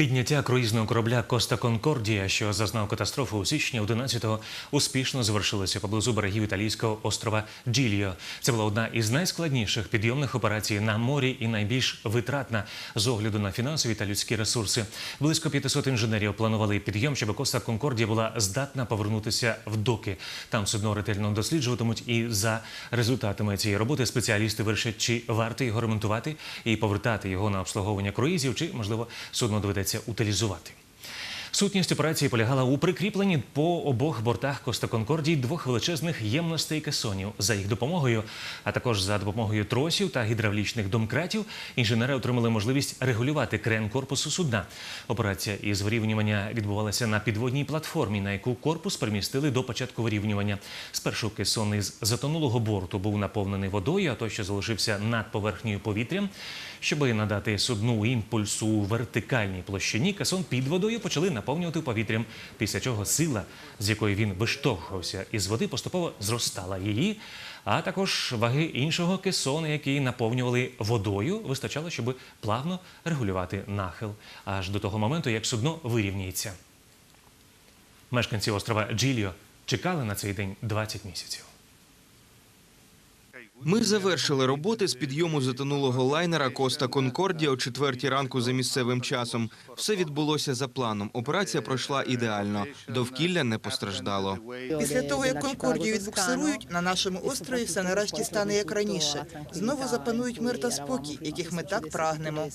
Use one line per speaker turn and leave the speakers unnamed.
Підняття круїзного корабля Коста Конкордія, що зазнав катастрофу у січні 11-го, успішно завершилося поблизу берегів італійського острова Джіліо. Це була одна із найскладніших підйомних операцій на морі і найбільш витратна з огляду на фінансові та людські ресурси. Близько 500 інженерів планували підйом, щоб Коста Конкордія була здатна повернутися в доки. Там судно ретельно досліджуватимуть, і за результатами цієї роботи спеціалісти вирішать, чи варто його ремонтувати і повертати його на обслуговування круїзів, чи можливо судно доведеться утилізувати. Сутність операції полягала у прикріпленні по обох бортах Коста Конкордії двох величезних ємностей кесонів. За їх допомогою, а також за допомогою тросів та гідравлічних домкратів, інженери отримали можливість регулювати крен корпусу судна. Операція із вирівнювання відбувалася на підводній платформі, на яку корпус перемістили до початку вирівнювання. Спершу кесон із затонулого борту був наповнений водою, а той, що залишився над поверхнею повітрям. Щоби надати судну імпульсу у вертикальній площині, кесон під водою почали наповнювати повітрям, після чого сила, з якої він виштовхувався із води, поступово зростала її, а також ваги іншого кесона, який наповнювали водою, вистачало, щоб плавно регулювати нахил аж до того моменту, як судно вирівняється. Мешканці острова Джиліо чекали на цей день 20 місяців.
Ми завершили роботи з підйому затонулого лайнера Коста Конкордія о четвертій ранку за місцевим часом. Все відбулося за планом. Операція пройшла ідеально. Довкілля не постраждало.
Після того, як Конкордію відбуксирують, на нашому острові все нарешті стане як раніше. Знову запанують мир та спокій, яких ми так прагнемо.